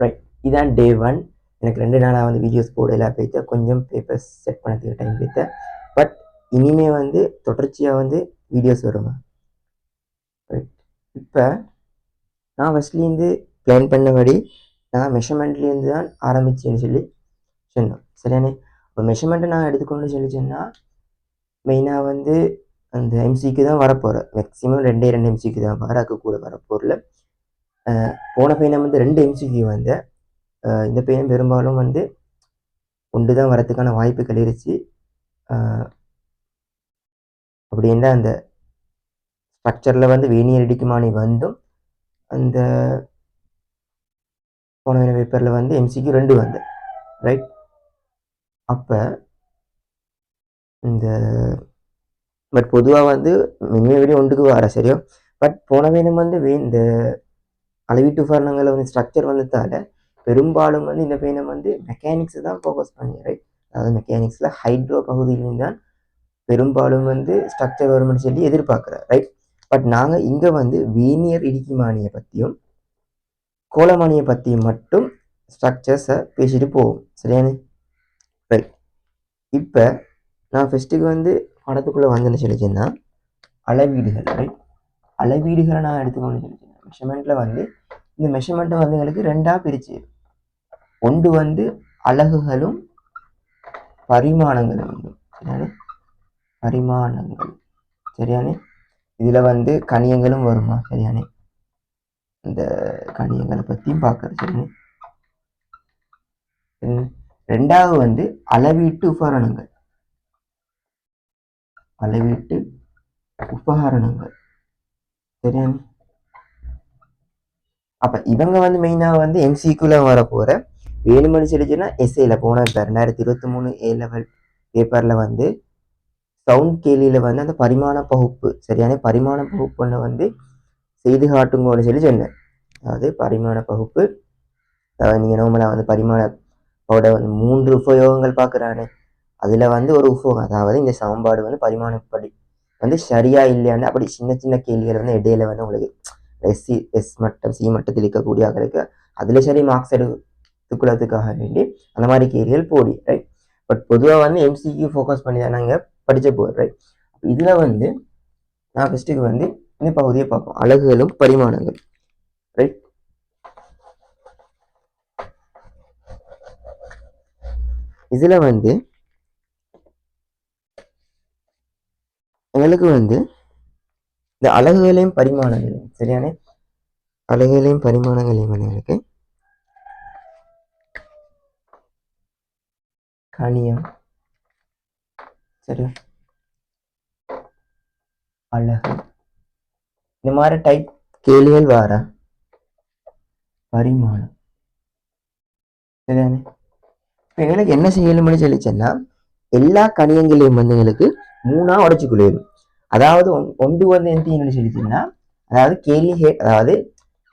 Right இதான் day one எனக்கு ரெண்டு நாளாக வந்து வீடியோஸ் போடல. போய்த்து கொஞ்சம் பேப்பர்ஸ் செட் பண்ணதுக்கு டைம் போய்த்து பட் இனிமே வந்து தொடர்ச்சியாக வந்து வீடியோஸ் வருமா? ரைட் இப்போ நான் ஃபஸ்ட்லேருந்து பிளான் பண்ணபடி நான் மெஷர்மெண்ட்லேருந்து தான் ஆரம்பிச்சேன்னு சொல்லி சொன்னோம். சரியானே இப்போ மெஷர்மெண்ட்டை நான் எடுத்துக்கணும்னு சொல்லி சொன்னால் மெயினாக வந்து அந்த எம்சிக்கு தான் வரப்போகிறேன் மேக்ஸிமம் ரெண்டே ரெண்டு எம்சிக்கு தான். வர கூட வரப்போரில் போன பையனை வந்து ரெண்டு எம்சிக்கு வந்து இந்த பையன் பெரும்பாலும் வந்து ஒன்று தான் வரத்துக்கான வாய்ப்புகள் கழிச்சு அப்படின்னா அந்த ஸ்ட்ரக்சரில் வந்து வேணியர் இடிக்குமானி வந்தும் அந்த போன பேப்பரில் வந்து எம்சிக்கு ரெண்டு வந்து ரைட் அப்போ இந்த பட் பொதுவாக வந்து மினிமம் விட ஒன்றுக்கு வர சரியோ? பட் போன வேணும் வந்து வே இந்த அளவீட்டு உபகரணங்களை வந்து ஸ்ட்ரக்சர் வந்ததால பெரும்பாலும் வந்து இந்த பையனை வந்து மெக்கானிக்ஸ் தான் ஃபோக்கஸ் பண்ணி ரைட் அதாவது மெக்கானிக்ஸில் ஹைட்ரோ பகுதியிலும் தான் பெரும்பாலும் வந்து ஸ்ட்ரக்சர் வரும்னு சொல்லி எதிர்பார்க்குறேன் ரைட் பட் நாங்கள் இங்கே வந்து வீனியர் இடுக்கிமானியை பற்றியும் கோலமானியை பற்றியும் மட்டும் ஸ்ட்ரக்சர்ஸை பேசிட்டு போவோம் சரியானே? ரைட் இப்போ நான் ஃபஸ்ட்டுக்கு வந்து படத்துக்குள்ளே வந்தேன்னு சொல்லிச்சேன்னா அளவீடுகள் ரைட் அளவீடுகளை நான் எடுத்துக்கணும்னு சொல்லிச்சேன் மெஷர்மெண்ட்டில் வந்து இந்த மெஷர்மெண்ட்டை வந்து எங்களுக்கு ரெண்டாக பிரிச்சு. ஒன்று வந்து அலகுகளும் பரிமாணங்களும் உண்டு. சரியானே பரிமாணங்கள். சரியானே இதில் வந்து கணியங்களும் வருமா? சரியானே இந்த கணியங்களை பற்றியும் பார்க்குறது சரியானே ரெண்டாவது வந்து அளவீட்டு உபகரணங்கள். அளவீட்டு உபகரணங்கள். சரியானே அப்ப இவங்க வந்து மெயினாக வந்து எம்சிக்குள்ளே வர போற வேலுமணி சொல்லிச்சுன்னா எஸ்ஏல போன இப்போ ரெண்டாயிரத்தி இருபத்தி மூணு ஏ லெவல் பேப்பர்ல வந்து சவுண்ட் கேலியில வந்து அந்த பரிமாண பகுப்பு சரியான பரிமாண பகுப்புன்னு வந்து செய்து காட்டுங்கன்னு சொல்லி சொன்னேன். அதாவது பரிமாண பகுப்பு. அதாவது நீங்க நார்மலா வந்து பரிமாணோட வந்து மூன்று உபயோகங்கள் பார்க்குறானே. அதுல வந்து ஒரு உபயோகம். அதாவது இந்த சமன்பாடு வந்து பரிமாணப்படி வந்து சரியா இல்லையான்னு அப்படி சின்ன சின்ன கேள்விகள் வந்து இடையில வந்து உங்களுக்கு எஸ்சி எஸ் மட்டம் சி மட்டத்தில் இருக்கக்கூடிய ஆகளுக்கு அதில் சரி மார்க்ஸ் எடுத்துக்குள்ளதுக்காக வேண்டி அந்த மாதிரி கேள்விகள் போடி ரைட் பட் பொதுவாக வந்து எம்சிக்கு ஃபோக்கஸ் பண்ணி தான் நாங்கள் படித்த போகிறோம் ரைட் இதில் வந்து நான் ஃபஸ்ட்டுக்கு வந்து இந்த பகுதியை பார்ப்போம். அழகுகளும் பரிமாணங்கள் ரைட் இதில் வந்து எங்களுக்கு வந்து இந்த அழகுகளையும் பரிமாணங்களையும் சரியான? அலகுகளையும் பரிமாணங்களையும் வந்து எங்களுக்கு கணியம் சரி அழகு. இந்த மாதிரி டைப் கேள்விகள் வார பரிமாணம். சரியானே? இப்போ எங்களுக்கு என்ன செய்யணும்னு சொல்லிச்சேன்னா எல்லா கணியங்களையும் வந்து எங்களுக்கு மூணாக உடைச்சு கொள்ளிடும் அதாவது ஒன்- ஒன்று வந்து என்ன சொல்லிச்சுன்னா அதாவது கேள்வி ஹே- அதாவது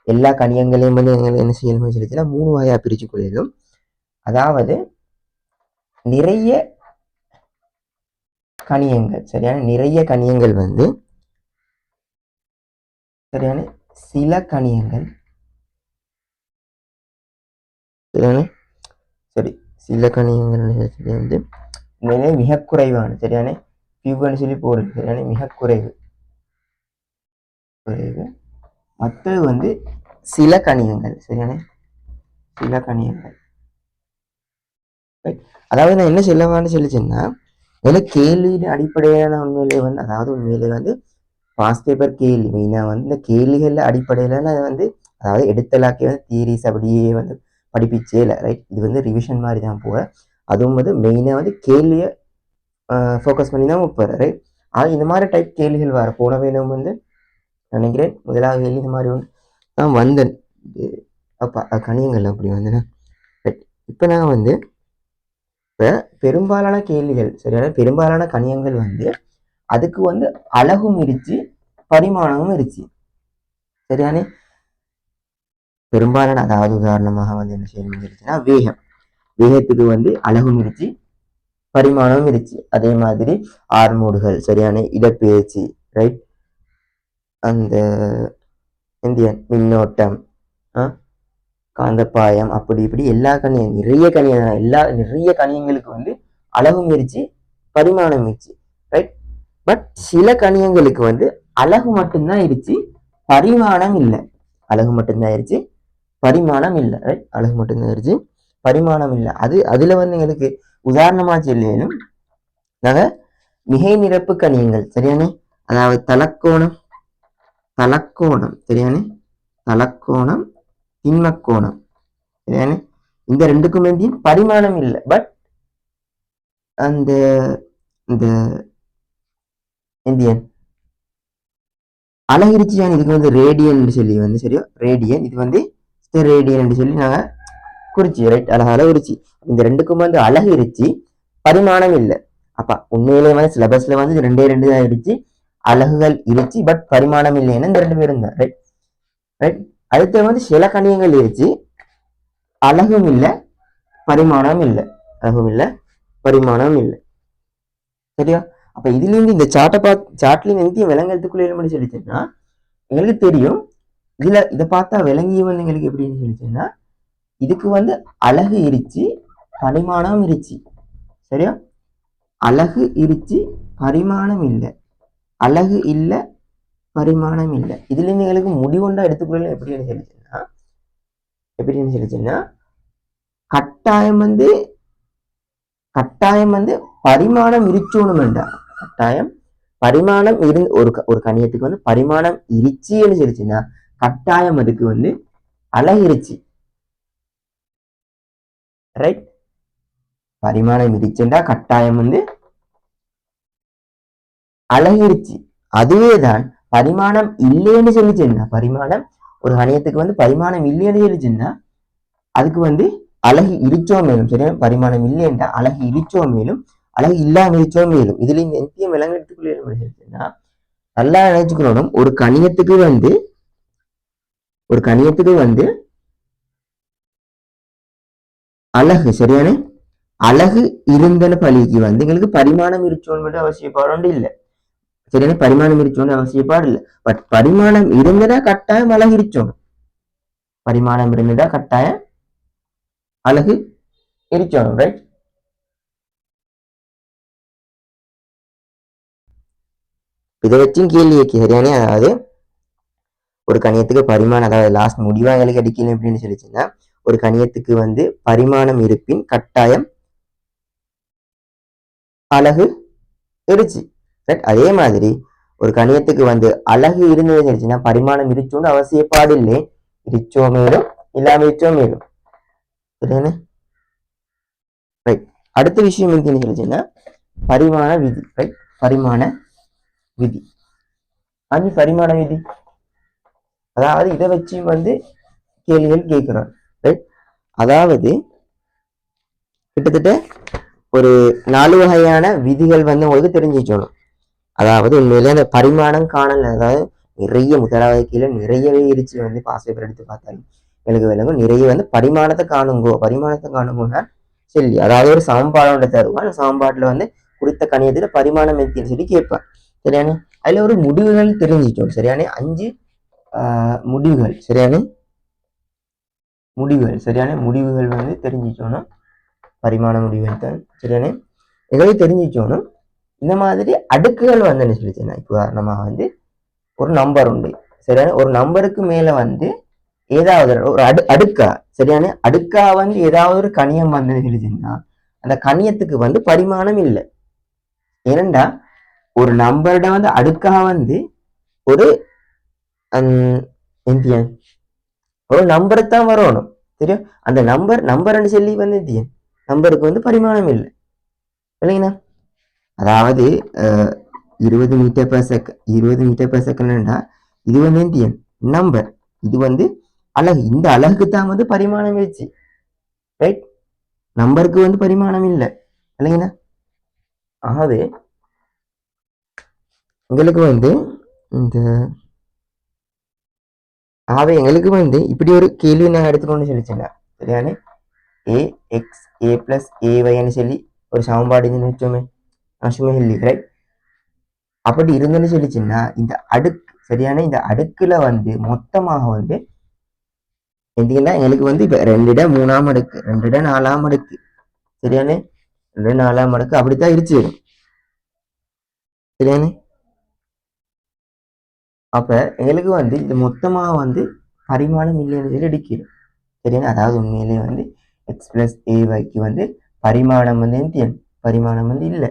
எல்லா கணியங்களையும் வந்து என்ன செய்யணும்னு சொல்லிச்சுன்னா மூணு வகையாக பிரித்து கொள்ளிடும் அதாவது நிறைய கணியங்கள் சரியான நிறைய கணியங்கள் வந்து சரியான சில கணியங்கள் சரியான சரி சில கணியங்கள் வந்து மிக குறைவான சரியான ஃபியூன்னு சொல்லி போடுது சரியான மிக குறைவு. குறைவு. மற்றது வந்து சில கணியங்கள் சரியான சில கணியங்கள் அதாவது நான் என்ன சொல்லவான்னு சொல்லிச்சேன்னா முதல்ல கேள்வியின் அடிப்படையில உண்மையிலே வந்து அதாவது உண்மையிலே வந்து பாஸ் பேப்பர் கேள்வி. மெயினாக வந்து இந்த கேள்விகள் அடிப்படையில் வந்து அதாவது எடுத்தலாக்கே வந்து தியரிஸ் அப்படியே வந்து படிப்பிச்சே இல்லை. ரைட் இது வந்து ரிவிஷன் மாதிரி தான் போகிறேன் அதுவும் வந்து மெயினாக வந்து கேள்வியை ஃபோக்கஸ் பண்ணி தான் போகிறாரு ஆனால் இந்த மாதிரி டைப் கேள்விகள் வர போன வேணும் வந்து நினைக்கிறேன் முதலாக கேள்வி இந்த மாதிரி ஒன்று நான் வந்தேன். அப்பா கணியங்கள் அப்படி வந்தேன்? இப்போ நான் வந்து இப்போ பெரும்பாலான கேள்விகள் சரியான பெரும்பாலான கணியங்கள் வந்து அதுக்கு வந்து அழகும் இருச்சு பரிமாணமும் இருச்சு சரியானே? பெரும்பாலான அதாவது உதாரணமாக வந்து என்ன செய்யணும் இருச்சுன்னா வேகம். வேகத்துக்கு வந்து அழகும் இருச்சு பரிமாணமும் இருச்சு அதே மாதிரி ஆர்மூடுகள் சரியான இடப்பெயர்ச்சி ரைட் அந்த இந்தியன் மின்னோட்டம் காந்தப்பாயம் அப்படி இப்படி எல்லா கணியம் நிறைய கணியம் எல்லா நிறைய கணியங்களுக்கு வந்து அழகும் இருச்சு பரிமாணம் இருச்சு ரைட் பட் சில கணியங்களுக்கு வந்து அழகு மட்டும்தான் இருச்சு பரிமாணம் இல்லை. அழகு மட்டும்தான் இருச்சு பரிமாணம் இல்லை ரைட் அழகு மட்டும்தான் இருச்சு பரிமாணம் இல்லை. அது அதில் வந்து எங்களுக்கு உதாரணமா சொல்லும் நாங்க மிகை நிரப்பு கணியங்கள் சரியானே? அதாவது தலக்கோணம் தலக்கோணம் சரியானே? தலக்கோணம் திண்மக்கோணம் சரியானே? இந்த ரெண்டுக்கும் வேண்டியும் பரிமாணம் இல்லை. பட் அந்த இந்த இந்தியன் அழகிருச்சியான் இதுக்கு வந்து ரேடியன் சொல்லி வந்து சரியா? ரேடியன் இது வந்து ரேடியன் சொல்லி நாங்க குறிச்சி ரைட் அழகான குறிச்சி இந்த ரெண்டுக்கும் வந்து அழகு இருச்சு பரிமாணம் இல்லை. அப்ப உண்மையிலே வந்து சிலபஸ்ல வந்து ரெண்டே ரெண்டு தான் இருச்சு அழகுகள் இருச்சு பட் பரிமாணம் இல்லைன்னு இந்த ரெண்டு பேரும் தான் ரைட் ரைட் அடுத்து வந்து சில கணியங்கள் இருச்சு. அழகும் இல்லை பரிமாணம் இல்லை. அழகும் இல்லை பரிமாணம் இல்லை. சரியா? அப்ப இதுலேருந்து இந்த சாட்டை பார்த்து சாட்லேயும் இருந்து இந்திய விலங்கெழுத்துக்குள்ள மட்டும் சொல்லிச்சுன்னா எங்களுக்கு தெரியும். இதுல இதை பார்த்தா விலங்கிய வந்து எங்களுக்கு எப்படின்னு சொல்லிச்சேன்னா இதுக்கு வந்து அழகு இருச்சு பரிமாணம் இருச்சு சரியா? அழகு இருச்சு பரிமாணம் இல்லை. அழகு இல்லை பரிமாணம் இல்லை. இதுல இருந்து எங்களுக்கு முடிவுண்டா எடுத்துக்கொள்ள எப்படின்னு சொல்லிச்சுன்னா எப்படின்னு சொல்லிச்சுன்னா கட்டாயம் வந்து கட்டாயம் வந்து பரிமாணம் இருச்சோணும் வேண்டாம் கட்டாயம் பரிமாணம் இரு ஒரு க- ஒரு கணியத்துக்கு வந்து பரிமாணம் இருச்சுன்னு சொல்லிச்சுன்னா கட்டாயம் அதுக்கு வந்து அழகு இருச்சு ரைட் பரிமாணம் இருச்சுண்டா கட்டாயம் வந்து அழகிருச்சு. அதுவே தான் பரிமாணம் இல்லைன்னு சொல்லிச்சுன்னா பரிமாணம் ஒரு கணியத்துக்கு வந்து பரிமாணம் இல்லைன்னு சொல்லிச்சுன்னா அதுக்கு வந்து அழகு இருச்சோ மேலும் சரியா? பரிமாணம் இல்லைன்றா அழகு இருச்சோ மேலும் அழகு இல்லாம இருச்சோ மேலும். இதுல இந்த எந்தியம் விலங்கெடுத்துக்குள்ளே நல்லா நினைச்சுக்கணும். ஒரு கணியத்துக்கு வந்து ஒரு கணியத்துக்கு வந்து அழகு சரியான அழகு இருந்தன பலிக்கு வந்து எங்களுக்கு பரிமாணம் இருச்சோன்னு மட்டும் அவசியப்பாடு இல்லை. சரியான பரிமாணம் இருச்சோன்னு அவசியப்பாடு இல்லை. பட் பரிமாணம் இருந்ததா கட்டாயம் அழகு இருச்சோம்? பரிமாணம் இருந்ததா கட்டாயம் அழகு எரிச்சோணும் ரைட் இதை வச்சும் கேள்வி கேட்க சரியானே அதாவது ஒரு கணியத்துக்கு பரிமாணம் அதாவது லாஸ்ட் முடிவாக எங்களுக்கு அடிக்கணும் அப்படின்னு சொல்லிச்சுன்னா ஒரு கணியத்துக்கு வந்து பரிமாணம் இருப்பின் கட்டாயம் அழகு இருச்சு ரைட் அதே மாதிரி ஒரு கணியத்துக்கு வந்து அழகு இருந்தது இருந்துச்சுன்னா பரிமாணம் இருச்சோன்னு அவசியப்பாடு இல்லை. இருச்சோ மேலும் இல்லாம இருச்சோ மேலும் ரைட் அடுத்த விஷயம் என்ன சொல்லிச்சுன்னா பரிமாண விதி. ரைட் பரிமாண விதி. அது பரிமாண விதி. அதாவது இதை வச்சு வந்து கேள்விகள் கேட்கிறார் அதாவது கிட்டத்தட்ட ஒரு நாலு வகையான விதிகள் வந்து உங்களுக்கு தெரிஞ்சுக்கணும் அதாவது உண்மையில அந்த பரிமாணம் காணல அதாவது நிறைய முதலாவது கீழே நிறையவே இருச்சு வந்து பாஸ் பேப்பர் எடுத்து பார்த்தாலும். எனக்கு விளங்கும் நிறைய வந்து பரிமாணத்தை காணுங்கோ பரிமாணத்தை காணுங்கன்னா சரி அதாவது ஒரு சமன்பாடோட தருவான் அந்த சமன்பாட்டில் வந்து குறித்த கணியத்தில் பரிமாணம் எத்தின்னு சொல்லி கேட்பான். சரியானே? அதுல ஒரு முடிவுகள் தெரிஞ்சிட்டோம் சரியானே? அஞ்சு ஆஹ், முடிவுகள். சரியானே? முடிவுகள் சரியான முடிவுகள் வந்து தெரிஞ்சிச்சோணும் பரிமாண முடிவுகள் தான் சரியான எதாவது தெரிஞ்சிச்சோணும் இந்த மாதிரி அடுக்குகள் வந்து என்ன சொல்லிச்சுன்னா இப்போ நம்ம வந்து ஒரு நம்பர் உண்டு. சரியான ஒரு நம்பருக்கு மேலே வந்து ஏதாவது ஒரு அடு அடுக்கா சரியான அடுக்கா வந்து ஏதாவது ஒரு கணியம் வந்து சொல்லிச்சுன்னா அந்த கணியத்துக்கு வந்து பரிமாணம் இல்லை. ஏனண்டா ஒரு நம்பர்ட வந்து அடுக்கா வந்து ஒரு எந்தியன் ஒரு நம்பரை தான் வரணும். தெரியும்? அந்த நம்பர் நம்பர்னு சொல்லி வந்து நம்பருக்கு வந்து பரிமாணம் இல்லை. இல்லைங்கண்ணா? அதாவது இருபது மீட்டர் பர் செக் இருபது மீட்டர் பர் செகண்ட்னா இது வந்து எந்தியன் நம்பர் இது வந்து அழகு. இந்த அழகுக்கு தான் வந்து பரிமாணம் வச்சு ரைட் நம்பருக்கு வந்து பரிமாணம் இல்லை. இல்லைங்கண்ணா? ஆகவே உங்களுக்கு வந்து இந்த ஆகவே எங்களுக்கு வந்து இப்படி ஒரு கேள்வி நான் எடுத்துக்கணும்னு சொல்லிச்சேங்க சரியானே ஏ எக்ஸ் ஏ பிளஸ் ஏவைன்னு சொல்லி ஒரு சமன்பாடுன்னு வச்சோமே அசுமே இல்லை ரைட் அப்படி இருந்துன்னு சொல்லிச்சுன்னா இந்த அடுக்கு சரியான இந்த அடுக்குல வந்து மொத்தமாக வந்து எந்தீங்கன்னா எங்களுக்கு வந்து இப்போ ரெண்டு இடம் மூணாம் அடுக்கு ரெண்டு இடம் நாலாம் அடுக்கு சரியானே ரெண்டு நாலாம் அடுக்கு அப்படித்தான் இருச்சு வரும். சரியானே அப்போ எங்களுக்கு வந்து இது மொத்தமாக வந்து பரிமாணம் இல்லைன்னு சொல்லி அடிக்கிறோம் சரியா? அதாவது உண்மையிலேயே வந்து எக்ஸ் ஏ ஏவைக்கு வந்து பரிமாணம் வந்து என்ன பரிமாணம் வந்து இல்லை.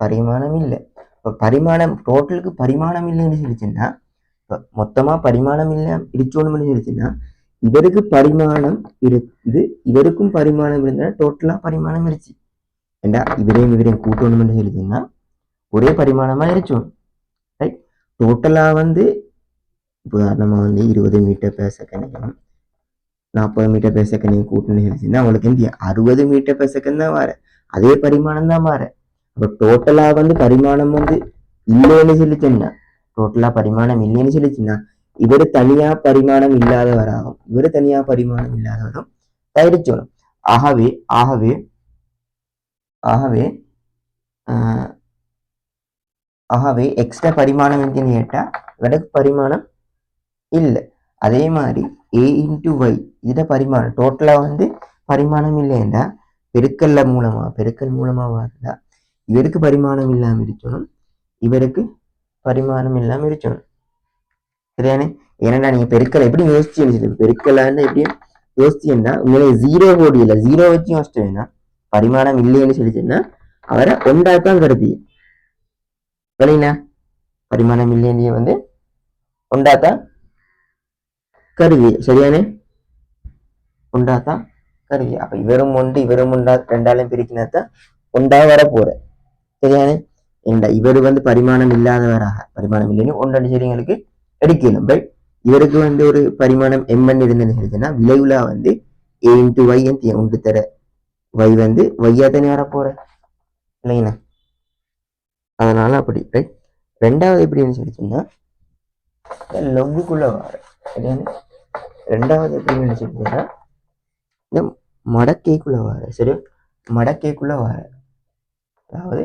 பரிமாணம் இல்லை. இப்போ பரிமாணம் டோட்டலுக்கு பரிமாணம் இல்லைன்னு சொல்லிச்சுன்னா இப்போ மொத்தமாக பரிமாணம் இல்லை இடிச்சோணும்னு சொல்லிச்சுன்னா இவருக்கு பரிமாணம் இருக்குது இவருக்கும் பரிமாணம் இருந்தால் டோட்டலாக பரிமாணம் இருச்சு ஏண்டா? இவரையும் இவரையும் கூட்டணும்னு சொல்லிச்சுன்னா ஒரே பரிமாணமாக இருச்சோணும் டோட்டலாக டோட்டலா வந்து இப்போ நம்ம வந்து இருபது மீட்டர் பேர் செகண்டையும் நாற்பது மீட்டர் பேர் செகண்டையும் கூட்டணும் அவங்களுக்கு உங்களுக்கு வந்து அறுபது மீட்டர் பேர் செகண்ட் தான் வர அதே பரிமாணம் தான் மாற அப்போ டோட்டலா வந்து பரிமாணம் வந்து இல்லைன்னு சொல்லிச்சுன்னா டோட்டலா பரிமாணம் இல்லைன்னு சொல்லிச்சுன்னா இவர் தனியா பரிமாணம் இல்லாதவராகும். இவர் தனியாக பரிமாணம் இல்லாதவரும் தயாரிச்சோணும் ஆகவே ஆகவே ஆகவே ஆஹ், ஆகவே எக்ஸ்ட்ரா பரிமாணம் எங்கன்னு கேட்டால் வடக்கு பரிமாணம் இல்லை. அதே மாதிரி ஏ இன்டு ஒய் இதில் பரிமாணம் டோட்டலாக வந்து பரிமாணம் இல்லைன்னா பெருக்கல்ல மூலமாக பெருக்கல் மூலமாக இருந்தால் இவருக்கு பரிமாணம் இல்லாமல் இருக்கணும் இவருக்கு பரிமாணம் இல்லாமல் இருக்கணும் சரியானே ஏன்னா நீங்கள் பெருக்கல் எப்படி யோசிச்சு பெருக்கலான்னு எப்படி? யோசிச்சீங்கன்னா உங்களை ஜீரோ கோடி இல்லை ஜீரோ வச்சு யோசிச்சு பரிமாணம் இல்லைன்னு சொல்லிச்சுன்னா அவரை ஒன்றாத்தான் கருதி. விளையினா? பரிமாணம் இல்லைன்னு வந்து உண்டாத்தா கருவி. சரியானே? உண்டாத்தா கருவி. அப்ப இவரும் ஒன்று இவரும் ஒன்றா ரெண்டாலையும் பிரிக்கினாத்தான் ஒன்றா வர போற சரியானே? ஏண்டா இவர் வந்து பரிமாணம் இல்லாதவராக. பரிமாணம் இல்லைன்னு ஒன்றரை எங்களுக்கு எடுக்கணும். பட் இவருக்கு வந்து ஒரு பரிமாணம் எம்என் இருந்தது இருந்துச்சுன்னா விளைவுல வந்து ஏ இன்ட்டு ஒய் ஒன்று தர. ஒய் வந்து ஒய்யா தானே வர போற இல்லைங்கண்ணா? அதனால அப்படி ரைட் ரெண்டாவது எப்படின்னு சொல்லி லவ்வுக்குள்ளே லொங்குக்குள்ள வர ரெண்டாவது எப்படின்னு சொல்லி இந்த மடக்கைக்குள்ளே வர சரி மடக்கைக்குள்ளே வர அதாவது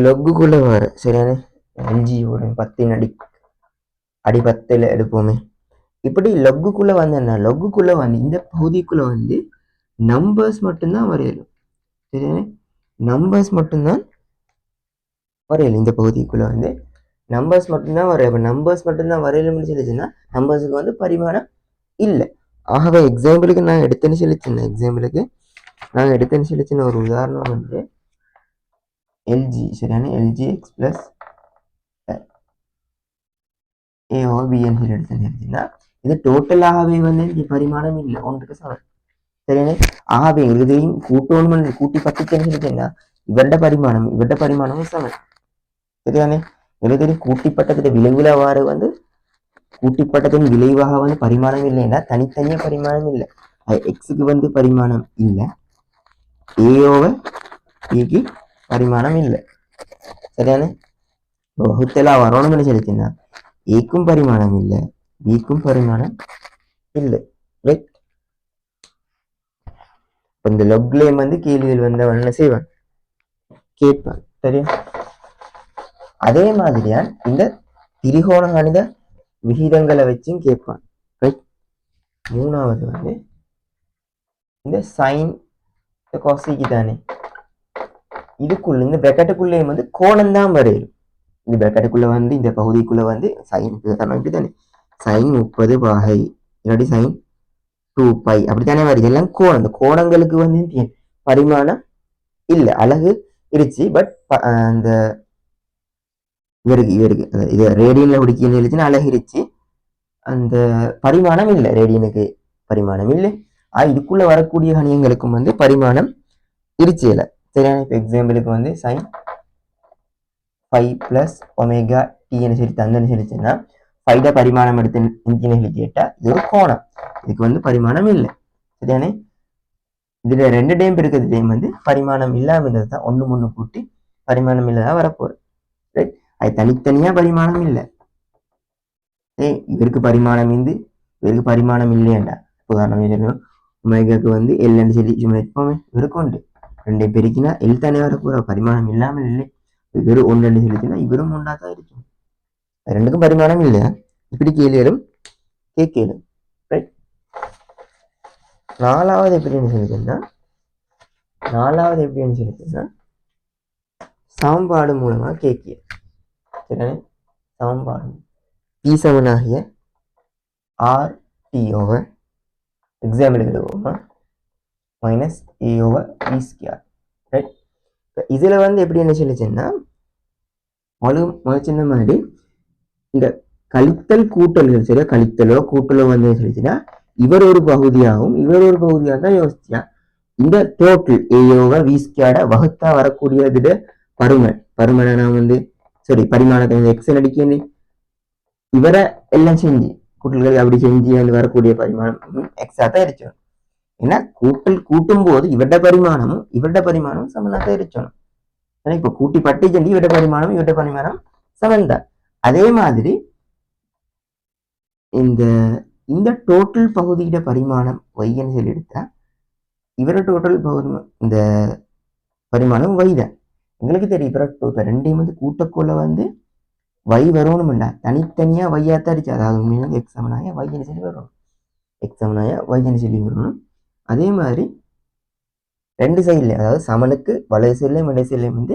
லொக்குக்குள்ளே வர சரியானே? எல்ஜியோட பத்தின் அடி அடி பத்தில் எடுப்போமே. இப்படி லொக்குக்குள்ள வந்தேன்னா லொக்குக்குள்ளே வந்து இந்த பகுதிக்குள்ளே வந்து நம்பர்ஸ் மட்டும்தான் வரையணும் சரியானே? நம்பர்ஸ் மட்டும்தான் வரையல் இந்த பகுதிக்குள்ளே வந்து நம்பர்ஸ் மட்டும்தான் வரையும் இப்போ நம்பர்ஸ் மட்டும்தான் வரையலும்னு சொல்லிச்சுன்னா நம்பர்ஸுக்கு வந்து பரிமாணம் இல்லை. ஆகவே எக்ஸாம்பிளுக்கு நான் எடுத்தேன்னு சொல்லிச்சிருந்தேன் எக்ஸாம்பிளுக்கு நான் எடுத்தேன்னு சொல்லிச்சிருந்த ஒரு உதாரணம் வந்து எல்ஜி சரியான LG X plus A O B N சொல்லி எடுத்தேன்னு சொல்லிச்சுன்னா இது டோட்டலாகவே வந்து இங்கே பரிமாணம் இல்லை. ஒன்றுக்கு சமம். சரியானே? ஆகவே இதையும் கூட்டோன்னு கூட்டி பத்துச்சுன்னு சொல்லிச்சுன்னா இவருட பரிமாணம் இவருட பரிமாணமும் சமம். சரியானே எங்களுக்கு தெரியும் கூட்டிப்பட்டத்தின் விளைவுல வாறு வந்து கூட்டிப்பட்டத்தின் விளைவாக வந்து பரிமாணம் இல்லைன்னா தனித்தனியாக பரிமாணம் இல்லை. எக்ஸுக்கு வந்து பரிமாணம் இல்லை. ஏஓவை ஏக்கு பரிமாணம் இல்லை. சரியானே வகுத்தெல்லாம் வரணும்னு நினைச்சிருச்சுன்னா ஏக்கும் பரிமாணம் இல்லை பிக்கும் பரிமாணம் இல்லை. ரைட் இந்த லொக்லேம் வந்து கேள்வியில் வந்தவன் என்ன செய்வான்? கேட்பான். சரியா? அதே மாதிரியான் இந்த திரிகோண கணித விகிதங்களை வச்சும் கேட்பான். ரைட் மூணாவது வந்து இந்த சைன் இந்த கொசைக்கு தானே. இதுக்குள்ள இந்த பிரக்கெட்டுக்குள்ளேயும் வந்து கோணம் தான் வரையும் இந்த பிரக்கெட்டுக்குள்ள வந்து இந்த பகுதிக்குள்ள வந்து சைன் இப்படி தானே சைன் முப்பது பாகை. இல்லாட்டி சைன் டூ பை அப்படித்தானே வருது. எல்லாம் கோணம். இந்த கோணங்களுக்கு வந்து பரிமாணம் இல்லை. அழகு இருச்சு. பட் அந்த இவருக்கு இவருக்கு இது ரேடியனில் பிடிக்கணும் இருந்துச்சுன்னா அழகிருச்சு. அந்த பரிமாணம் இல்லை. ரேடியனுக்கு பரிமாணம் இல்லை. ஆ இதுக்குள்ளே வரக்கூடிய கணியங்களுக்கும் வந்து பரிமாணம் இருச்சு இல்லை. சரியான இப்போ எக்ஸாம்பிளுக்கு வந்து சைன் ஃபைவ் ப்ளஸ் ஒமேகா டின்னு சொல்லி தந்தன்னு சொல்லிச்சுன்னா ஃபைட பரிமாணம் எடுத்து இன்ஜினை சொல்லி கேட்டால் இது ஒரு கோணம். இதுக்கு வந்து பரிமாணம் இல்லை. சரியானே இதில் ரெண்டு டேம் இருக்கிறது டேம் வந்து பரிமாணம் இல்லாமல் இருந்தது தான் ஒன்று மூணு கூட்டி பரிமாணம் இல்லாத வரப்போகுது. அது தனித்தனியா பரிமாணம் இல்லை. ஏ இவருக்கு பரிமாணம் இருந்து இவருக்கு பரிமாணம் இல்லையாண்டா? உதாரணம் சொல்லணும் உமேகாக்கு வந்து எல்லுன்னு சொல்லி சும்மா எப்பவுமே இவருக்கு உண்டு. ரெண்டை பெருக்கினா எல் தானே வரக்கூட பரிமாணம் இல்லாமல் இல்லை. இவர் ஒன்று சொல்லிச்சுன்னா இவரும் ஒன்றா தான் இருக்கும். ரெண்டுக்கும் பரிமாணம் இல்லையா இப்படி கேள்விகளும் கேட்கலும். நாலாவது எப்படின்னு சொல்லுதுன்னா நாலாவது எப்படின்னு சாம்பாடு மூலமாக மூலமா கேக்கிய சரிதானே சமன்பாடு. ஈசவனாகிய R T over example எழுதுவோமா minus A over B square right இதில் வந்து எப்படி என்ன சொல்லிச்சுன்னா மொழு முளைச்சின்ன மாதிரி இந்த கழித்தல் கூட்டல்கள் சரியா? கழித்தலோ கூட்டலோ வந்து சொல்லிச்சுன்னா இவர் ஒரு பகுதியாகவும் இவர் ஒரு பகுதியாக தான் யோசிச்சா இந்த டோட்டல் ஏயோக வீஸ்கியாட வகுத்தா வரக்கூடிய பருமன். பருமனை நான் வந்து சாரி பரிமாணத்தை வந்து எக்ஸல் அடிக்கணும் இவரை எல்லாம் செஞ்சு கூட்டல்கள் அப்படி செஞ்சு வந்து வரக்கூடிய பரிமாணம் எக்ஸா தான் இருக்கணும் ஏன்னா கூட்டல் கூட்டும் போது இவருட பரிமாணமும் இவருட பரிமாணமும் சமனா தான் இருக்கணும் ஏன்னா இப்ப கூட்டி பட்டி செஞ்சு இவருட பரிமாணம் இவருட பரிமாணம் சமன் தான். அதே மாதிரி இந்த இந்த டோட்டல் பகுதியிட பரிமாணம் ஒய்ன்னு சொல்லி எடுத்தா இவர டோட்டல் பகுதி இந்த பரிமாணம் y தான். எங்களுக்கு தெரியும். இப்போ இப்போ ரெண்டையும் வந்து கூட்டக்குள்ள வந்து y வரணும்டா தனித்தனியா தான் அடிச்சு. அதாவது உண்மையில எக்ஸ் சமனாய வைன்னு சொல்லி வரணும் எக்ஸ் சமனாய வைன்னு சொல்லி வரணும் அதே மாதிரி ரெண்டு சைட்ல அதாவது சமனுக்கு வலது சைட்லையும் இடது சைட்லையும் வந்து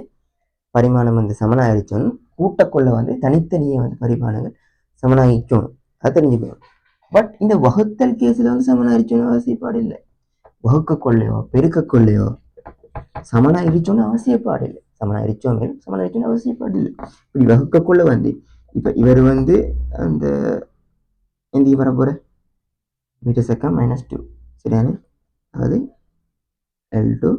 பரிமாணம் வந்து சமனாயிருச்சோன்னு கூட்டக்குள்ள வந்து தனித்தனியே வந்து பரிமாணங்கள் சமனாகிக்கணும் அது தெரிஞ்சுக்கணும். பட் இந்த வகுத்தல் கேஸில் வந்து சமனாயிருச்சோன்னு அவசியப்பாடு இல்லை. வகுக்க கொள்ளையோ பெருக்க கொள்ளையோ சமனா இருச்சோன்னு அவசியப்பாடு இல்லை. சமனா இருச்சோம் மேலும் சமனா இருச்சோன்னு இப்படி வகுக்கக்குள்ள வந்து இப்போ இவர் வந்து அந்த எந்த வர போகிற மீட்டர் செக்கம் மைனஸ் டூ சரியானே அதாவது எல் டூ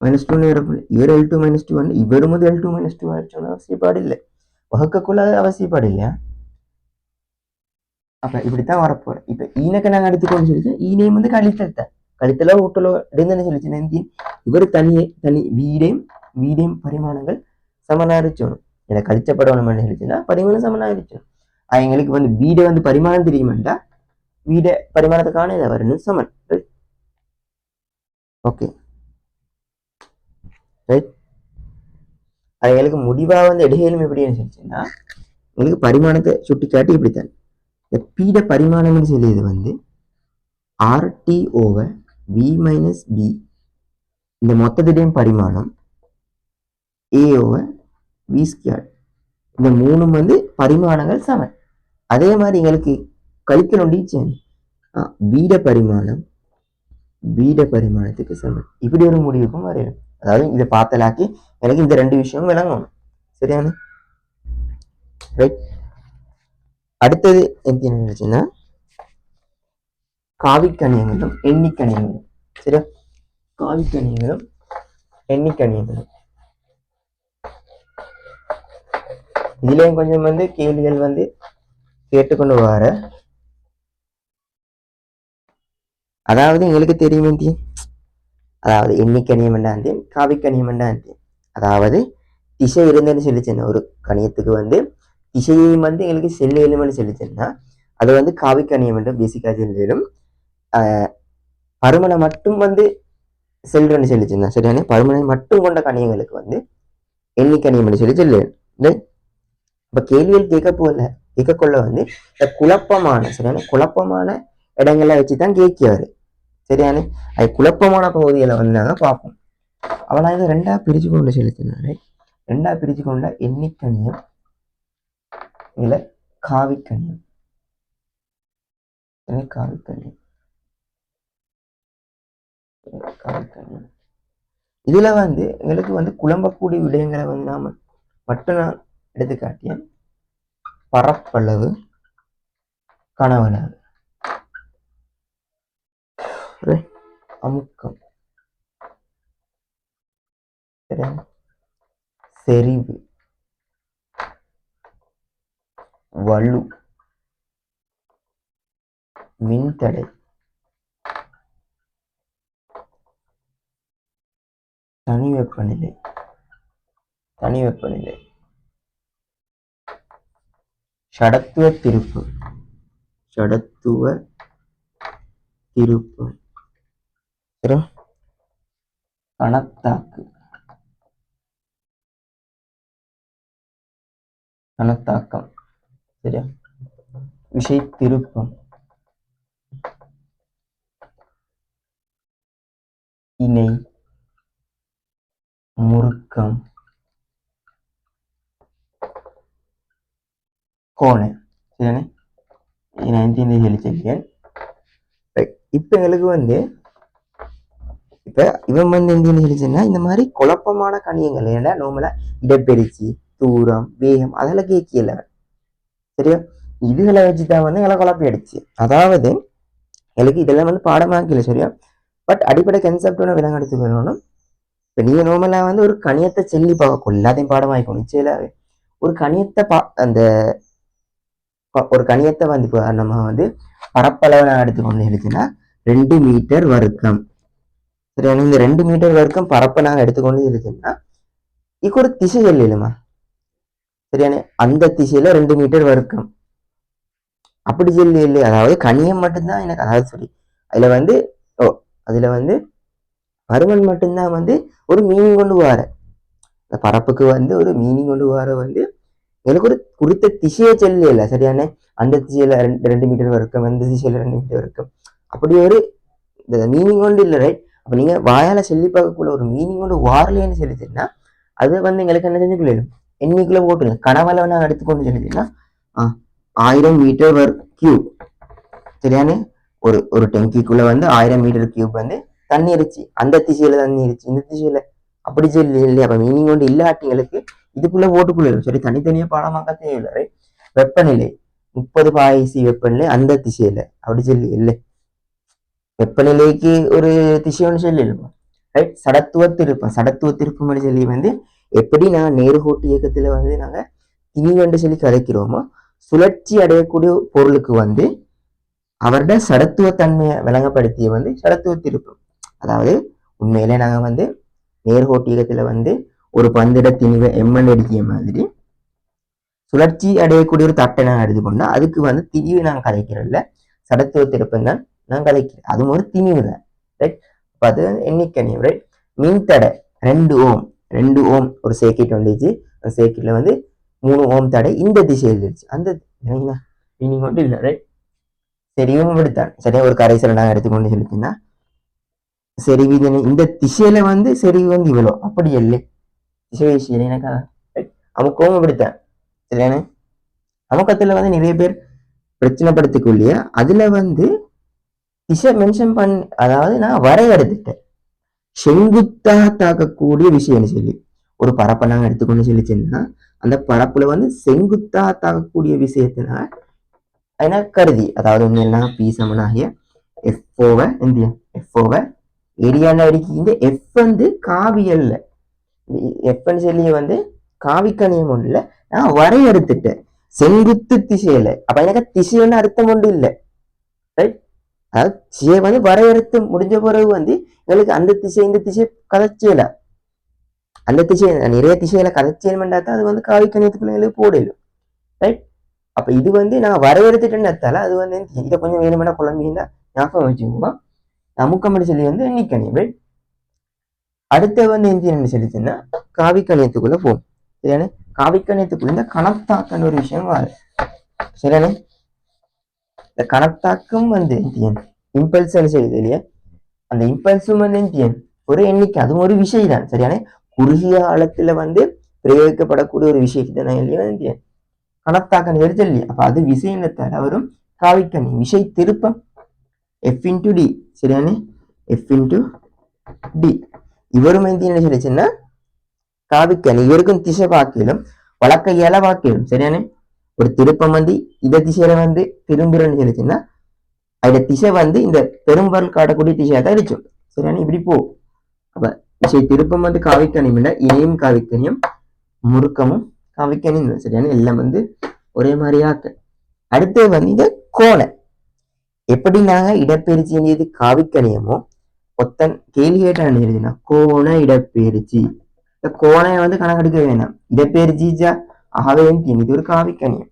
மைனஸ் டூன்னு வரப்போ இவர் எல் டூ மைனஸ் டூ வந்து இவரும் வந்து எல் டூ மைனஸ் டூ ஆயிடுச்சோன்னு அவசியப்பாடு இல்லை வகுக்கக்குள்ள அவசியப்பாடு இல்லையா அப்ப இப்படித்தான் வரப்போற இப்போ ஈனக்கு நாங்கள் எடுத்துக்கோன்னு சொல்லிச்சு ஈனையும் வந்து கழித்தல் தான். கழித்தலோ ஊட்டலோ இடைந்தன்னு சொல்லிச்சு நந்தி இவர் தனியே தனி வீடையும் வீடையும் பரிமாணங்கள் சமனாரிச்சோணும் இதை என்ன சொல்லிச்சுன்னா பரிமாணம் சமனாரிச்சோம் எங்களுக்கு வந்து வீடை வந்து பரிமாணம் தெரியுமாண்டா வீட பரிமாணத்துக்கான இதை வரணும் சமன் ஓகே ரைட் அவங்களுக்கு எங்களுக்கு முடிவா வந்து இடையிலும் எப்படின்னு சொல்லிச்சுன்னா எங்களுக்கு பரிமாணத்தை சுட்டி காட்டி இப்படித்தான் இந்த பீட பரிமாணம்னு சொல்லியது வந்து RT over b minus B இந்த மொத்தத்திடையும் பரிமாணம் ஏ ஓவர் வி ஸ்கியார் இந்த மூணும் வந்து பரிமாணங்கள் சமன் அதே மாதிரி எங்களுக்கு கழிக்கணும் டீச்சர் வீட பரிமாணம் வீட பரிமாணத்துக்கு சமன் இப்படி ஒரு முடிவுக்கும் வரையணும். அதாவது இதை பார்த்தலாக்கி எனக்கு இந்த ரெண்டு விஷயமும் விளங்கணும். சரியான ரைட் அடுத்தது என்ன நினைச்சுன்னா காவிக்கணியங்களும் எண்ணிக்கணியங்களும் சரியா காவிக்கணியங்களும் எண்ணிக்கணியங்களும் இதுலயும் கொஞ்சம் வந்து கேள்விகள் வந்து கேட்டுக்கொண்டு வர. அதாவது எங்களுக்கு தெரியும் இந்தி அதாவது எண்ணிக்கணியம் என்றாந்தி காவிக்கணியம் என்றாந்தி அதாவது திசை இருந்தேன்னு சொல்லிச்சேன் ஒரு கணியத்துக்கு வந்து திசையையும் வந்து எங்களுக்கு செல்லு எலுமென்னு சொல்லிச்சேன்னா அது வந்து காவிக்கணியம் என்று பேசிக்காக செல்லும் பருமனை மட்டும் வந்து செல்றன்னு சொல்லிச்சிருந்தேன் சரியான பருமனை மட்டும் கொண்ட கணியங்களுக்கு வந்து எண்ணிக்கணியம் சொல்லி சொல்லு. இப்போ கேள்வியில் கேட்க போல கேட்கக்கொள்ள வந்து இந்த குழப்பமான சரியான குழப்பமான இடங்களை வச்சு தான் கேட்கிறாரு. சரியானே அது குழப்பமான பகுதிகளை வந்து நாங்கள் பார்ப்போம். அவனா இதை ரெண்டா பிரிச்சு கொண்டு செலுத்தினாரு ரெண்டா பிரிச்சு கொண்ட எண்ணிக்கணியம் இல்லை காவிக்கணியம் காவிக்கணியம் இதுல வந்து எங்களுக்கு வந்து குழம்பக்கூடிய விடயங்களை வந்து நாம மட்டும் நான் எடுத்துக்காட்டியேன் பரப்பளவு கனவளவு. அமுக்கம். செறிவு. வலு. மின்தடை. தனி வெப்பநிலை. தனி வெப்பநிலை. ஷடத்துவ திருப்பு. ஷடத்துவ திருப்பு. கணத்தாக்கு கணத்தாக்கம் சரியா? விஷய திருப்பம். இணை. முறுக்கம். கோணம் சரிதானே? நைன்டீன் சொல்லி இப்போ எங்களுக்கு வந்து இப்போ இவன் வந்து என்ன சொல்லிச்சுன்னா இந்த மாதிரி குழப்பமான கணியங்கள் ஏன்னா நார்மலாக இடப்பெருச்சி தூரம் வேகம் அதெல்லாம் கேட்கல சரியா? இதுகளை வச்சு தான் வந்து எங்களை குழப்பி அடிச்சு. அதாவது எனக்கு இதெல்லாம் வந்து பாடமாக்கல சரியா? பட் அடிப்படை கன்செப்ட் ஒன்று விலங்கு எடுத்துக்கணும்னா இப்போ நீங்கள் நார்மலாக வந்து ஒரு கணியத்தை செல்லி பார்க்க எல்லாத்தையும் பாடமாக்கணும் நிச்சயமாவே ஒரு கணியத்தை பா அந்த ப- ஒரு கணியத்தை வந்து இப்போ நம்ம வந்து பரப்பளவு நான் எடுத்துக்கொண்டு எழுதுனா ரெண்டு மீட்டர் வர்க்கம். சரியான இந்த ரெண்டு மீட்டர் வரைக்கும் பரப்பை நாங்கள் எடுத்துக்கொண்டு எழுதுனா இக்கு ஒரு திசை சொல்லிடுமா சரியானே அந்த திசையில ரெண்டு மீட்டர் வர்க்கம். அப்படி சொல்லி இல்லை அதாவது கணியம் மட்டும்தான் எனக்கு அதாவது சரி அதில் வந்து ஓ அதில் வந்து பருமன் மட்டும்தான் வந்து ஒரு மீனிங் கொண்டு வார. இந்த பரப்புக்கு வந்து ஒரு மீனிங் கொண்டு வார வந்து எனக்கு ஒரு குறித்த திசையை சொல்லி இல்லை. சரியான அந்த திசையில ரெண்டு ரெண்டு மீட்டர் வரைக்கும் அந்த திசையில ரெண்டு மீட்டர் வரைக்கும். அப்படி ஒரு இந்த மீனிங் கொண்டு இல்லை ரைட் அப்போ நீங்கள் வாயால் சொல்லி பார்க்கக்குள்ள ஒரு மீனிங் கொண்டு வாரலேன்னு சொல்லிச்சுன்னா அது வந்து எங்களுக்கு என்ன செஞ்சு கொள்ளிடும் எண்ணிக்குள்ள போட்டுங்க கனவளவை நான் எடுத்துக்கொண்டு சொல்லிச்சுன்னா ஆயிரம் மீட்டர் வர் கியூப் சரியானே? ஒரு ஒரு டெங்கிக்குள்ளே வந்து ஆயிரம் மீட்டர் கியூப் வந்து தண்ணி அந்த திசையில தண்ணி இந்த திசையில. அப்படி சொல்லி இல்லையா அப்ப மீனிங் கொண்டு இல்லாட்டிங்களுக்கு இதுக்குள்ள போட்டுக்குள்ள சரி தனித்தனியா பாடமாக்க தேவையில்லை வெப்பநிலை முப்பது பாய்சி வெப்பநிலை அந்த திசையில அப்படி சொல்லி இல்லை வெப்பநிலைக்கு ஒரு திசை ஒன்று சொல்லி ரைட் சடத்துவ திருப்பம் சடத்துவ சொல்லி வந்து எப்படி நான் நேருகோட்டு இயக்கத்துல வந்து நாங்க திணிவென்று சொல்லி கதைக்கிறோமோ சுழற்சி அடையக்கூடிய பொருளுக்கு வந்து அவருடைய சடத்துவ தன்மையை விளங்கப்படுத்திய வந்து சடத்துவ திருப்பம் அதாவது உண்மையிலே நாங்க வந்து நேர்கோட்டு வந்து ஒரு பந்திட திணிவை எம்மன் அடிக்கிய மாதிரி சுழற்சி அடையக்கூடிய ஒரு தட்டை நாங்கள் எடுத்துக்கொண்டா அதுக்கு வந்து திணிவு நாங்கள் கதைக்கிறோம்ல சடத்துவ திருப்பம் தான் நான் கதைக்கிறேன் அதுவும் ஒரு திணிவு தான். ரைட் அப்போ அது எண்ணிக்கணியம் ரைட் மின்தடை ரெண்டு ஓம். ரெண்டு ஓம் ஒரு சர்க்கிட் வந்துச்சு. அந்த சர்க்கிட்ல வந்து மூணு ஓம் தடை இந்த திசையில் இருந்துச்சு. அந்த மீனிங் மட்டும் இல்லை. ரைட் செறிவும் விடுத்தான் சரியா ஒரு கரைசலை நாங்கள் எடுத்துக்கொண்டு செலுத்தினா செறிவு இது இந்த திசையில வந்து செறிவு வந்து இவ்வளோ. அப்படி இல்லை. திசை விஷயம் எனக்கா அவன் அமுக்கவும் சரியான சரியானே வந்து நிறைய பேர் பிரச்சனைப்படுத்திக்கொள்ளிய அதுல வந்து திசை மென்ஷன் பண்ணி அதாவது நான் வரையறுத்துட்டேன். செங்குத்தா தாக்கக்கூடிய விஷயம்னு சொல்லி? ஒரு பரப்பை நாங்கள் எடுத்துக்கொண்டு சொல்லிச்சுன்னா அந்த பரப்புல வந்து செங்குத்தா தாக்கக்கூடிய விஷயத்தினால் என கருதி அதாவது ஒன்று என்ன பி சமனாகிய எஃப்ஓவை இந்தியா எஃப்ஓவை ஏரியால அடிக்கின்ற எஃப் வந்து காவியல்ல. எஃப்னு சொல்லி வந்து காவிக்கணியம் ஒன்றுல நான் வரையறுத்துட்டேன். செங்குத்து திசையில. அப்ப எனக்கு திசைன்னு அர்த்தம் ஒன்று இல்லை. ரைட் அதாவது திசையை வந்து வரையறுத்து முடிஞ்ச பிறகு வந்து எங்களுக்கு அந்த திசை இந்த திசை கதைச்சியல அந்த திசை நிறைய திசையில கதைச்சியல்மெண்டா தான் அது வந்து காவிக்கணியத்துக்குள்ள எங்களுக்கு போடலும் ரைட் அப்ப இது வந்து நான் வரையறுத்துட்டேன்னு அர்த்தால அது வந்து இதை கொஞ்சம் வேணுமெண்டா குழம்பியிருந்தா ஞாபகம் வச்சுக்கோங்க. அமுக்கமடி சொல்லி வந்து எண்ணிக்கணியம் ரைட் அடுத்து வந்து என்ன சொல்லிச்சுன்னா காவிக்கணியத்துக்குள்ள போகும். சரியான காவிக்கணியத்துக்குள்ள இந்த கணத்தாக்கன்னு ஒரு விஷயம் வாரு சரியானே இந்த கணத்தாக்கம் வந்து எந்தியன் இம்பல்ஸ்னு சொல்லுது இல்லையா? அந்த இம்பல்ஸும் வந்து எந்தியன் ஒரு எண்ணிக்கை. அதுவும் ஒரு விஷயம் தான் சரியானே குறுகிய காலத்துல வந்து பிரயோகிக்கப்படக்கூடிய ஒரு விஷயத்தை நான் இல்லையா எந்தியன் கணத்தாக்கன் சொல்லி இல்லையா? அப்ப அது விசையினத்தால அவரும் காவிக்கணி விஷை திருப்பம். எஃப் இன்டு டி சரியானே எஃப் இன்டு டி இவரும் வந்து என்ன சொல்லிச்சுன்னா காவிக்கணி இவருக்கும் திசை வாக்கிலும் இல வாக்கிலும் சரியானே ஒரு திருப்பம் வந்து இந்த திசையில வந்து திரும்புறன்னு சொல்லிச்சுன்னா அதோட திசை வந்து இந்த பெரும்பொருள் காட்டக்கூடிய திசையா தான் இருக்கும் சரியானே இப்படி போ அப்ப திசை திருப்பம் வந்து காவிக்கணியும் இல்ல இணையும் காவிக்கணியும் முறுக்கமும் காவிக்கணியும் சரியான சரியானே எல்லாம் வந்து ஒரே மாதிரியாக்க அடுத்து வந்து இந்த கோணை எப்படிங்க இடப்பெயர்ச்சி செஞ்சது காவிக்கணியமோ ஒத்தன் கேள்வி கேட்டான் எழுதினா கோண இடப்பெயர்ச்சி. இந்த கோணையை வந்து கணக்கெடுக்க வேணாம். இடப்பெயர்ச்சிஜா ஆகவே இது ஒரு காவிக்கணியம்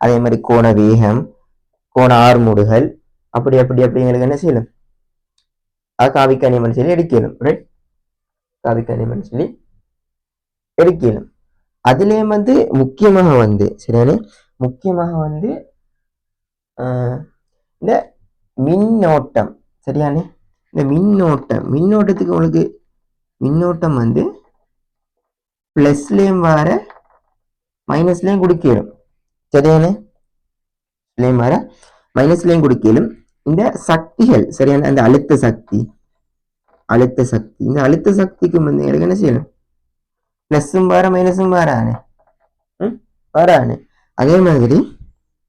அதே மாதிரி கோண வேகம் கோண ஆறுமுடுகள் அப்படி அப்படி அப்படி எங்களுக்கு என்ன செய்யலாம் அது காவிக்கணியம்னு சொல்லி எடுக்கலும் ரைட் காவிக்கணியம்னு சொல்லி எடுக்கலும் அதுலயும் வந்து முக்கியமாக வந்து சரிதானே? முக்கியமாக வந்து ஆஹ், இந்த மின்னோட்டம் சரியானே இந்த மின்னோட்டம் மின்னோட்டத்துக்கு உங்களுக்கு மின்னோட்டம் வந்து ப்ளஸ்லேயும் வர மைனஸ்லேயும் குடிக்கலும். சரியானே ப்ளஸ்லேயும் வர மைனஸ்லேயும் குடிக்கலும். இந்த சக்திகள் சரியான அந்த அழுத்த சக்தி அழுத்த சக்தி. இந்த அழுத்த சக்திக்கு வந்து எனக்கு என்ன செய்யணும்? ப்ளஸ்ஸும் வர மைனஸும் வரானே ம் வரானே அதே மாதிரி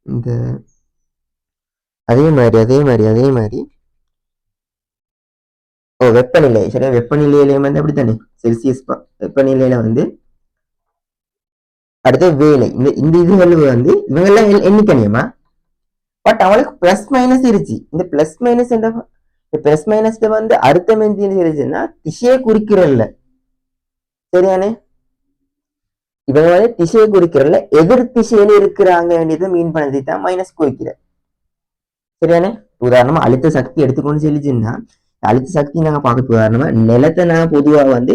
இந்த அதே மாதிரி அதே மாதிரி அதே மாதிரி. ஓ வெப்பநிலை. சரியா? வெப்பநிலையிலையும் வந்து அப்படித்தானே? செல்சியஸ் வெப்பநிலையில வந்து அடுத்து வேலை. இந்த இந்த இதுகள் வந்து இவங்கெல்லாம் எண்- எண்ணிக்கணியமா? பட் அவளுக்கு பிளஸ் மைனஸ் இருச்சு இந்த பிளஸ் மைனஸ் என்ற இந்த பிளஸ் மைனஸ் வந்து அர்த்தம் என்ன இருந்துச்சுன்னா திசையை குறிக்கிறல்ல. சரியானே இவங்க வந்து திசையை குறிக்கிறல்ல. எதிர் திசையில இருக்கிறாங்க வேண்டியதை மீன் பண்ணதை தான் மைனஸ் குறிக்கிற சரியானே உதாரணமா அழுத்த சக்தி எடுத்துக்கொண்டு சொல்லிச்சுன்னா அழுத்த சக்தி நாங்க பார்க்க உதாரணமா நிலத்தை நான் பொதுவா வந்து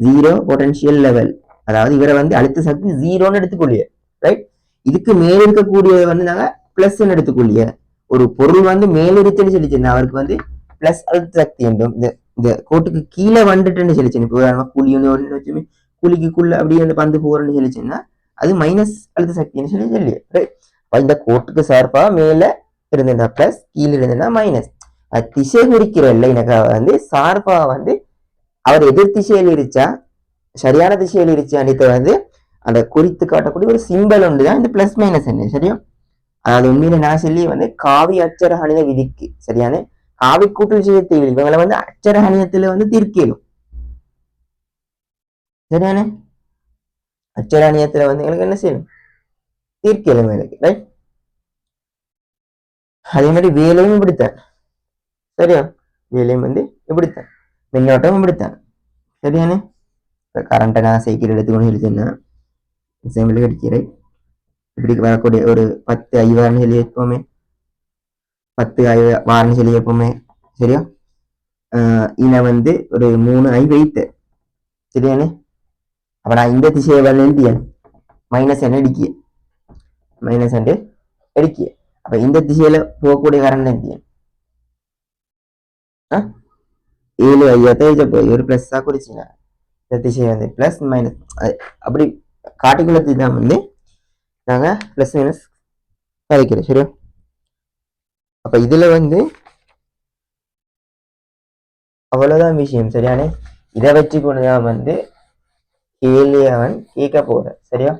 ஜீரோ பொட்டன்ஷியல் லெவல் அதாவது இவரை வந்து அழுத்த சக்தி ஜீரோன்னு எடுத்துக்கொள்ளிய ரைட் இதுக்கு மேல இருக்கக்கூடியதை வந்து நாங்க பிளஸ்ன்னு எடுத்துக்கொள்ளிய ஒரு பொருள் வந்து மேலிருத்துன்னு இருக்குன்னு சொல்லிச்சுன்னா அவருக்கு வந்து பிளஸ் அழுத்த சக்தி என்றும் இந்த இந்த கோட்டுக்கு கீழே வந்துட்டுன்னு சொல்லிச்சு இப்போ உதாரணமா கூலி ஒன்று வச்சுமே கூலிக்குள்ள அப்படியே அந்த பந்து போறேன்னு சொல்லிச்சுன்னா அது மைனஸ் அழுத்த சக்தின்னு சொல்லி சொல்லி ரைட் இந்த கோட்டுக்கு சார்பா மேல இருந்ததுன்னா ப்ளஸ் கீழே இருந்ததுன்னா மைனஸ் அது திசை குறிக்கிற இல்லைனாக்கா வந்து சார்பா வந்து அவர் எதிர் திசையில் இருச்சா சரியான திசையில் இருச்சான்றத வந்து அந்த குறித்து காட்டக்கூடிய ஒரு சிம்பல் ஒன்று தான் இந்த ப்ளஸ் மைனஸ் என்ன சரியா? அதாவது உண்மையில நான் சொல்லி வந்து காவி அச்சர ஹணித விதிக்கு சரியான காவி கூட்டல் செய்ய தேவை இவங்களை வந்து அச்சர வந்து தீர்க்கணும் சரியானே அச்சர வந்து எங்களுக்கு என்ன செய்யணும்? தீர்க்கலும் எனக்கு ரைட் அதே மாதிரி வேலையும் இப்படித்தான். சரியா? வேலையும் வந்து இப்படித்தான். மின்னோட்டமும் இப்படித்தான். சரியானே? இப்போ கரண்ட்டை நான் சைக்கிள் எடுத்துக்கொண்டு எழுதுன்னா எக்ஸாம்பிள் அடிக்கிறேன். இப்படி வரக்கூடிய ஒரு பத்து ஐவாறுன்னு சொல்லி வைப்போமே. பத்து ஐ வாரன்னு சொல்லி வைப்போமே. சரியா? ஆஹ் வந்து ஒரு மூணு ஐ வைத்து. சரியானே? அப்போ நான் இந்த திசையை வந்து எழுதியேன் மைனஸ் என்ன அடிக்கிய மைனஸ் அண்டு அடிக்கிய அப்போ இந்த திசையில போகக்கூடிய கரண்ட் எழுதியேன் ஆ ஏழு ஐயாத்த போய் ஒரு ப்ளஸ்ஸாக குறிச்சிங்க இந்த திசை வந்து ப்ளஸ் மைனஸ் அப்படி காட்டிக்குள்ளது தான் வந்து நாங்கள் ப்ளஸ் மைனஸ் கழிக்கிறோம் சரியா அப்போ இதில் வந்து அவ்வளோதான் விஷயம் சரியானே இதை வச்சு கொண்டு தான் வந்து கேள்வி அவன் கேட்க போகிறேன் சரியா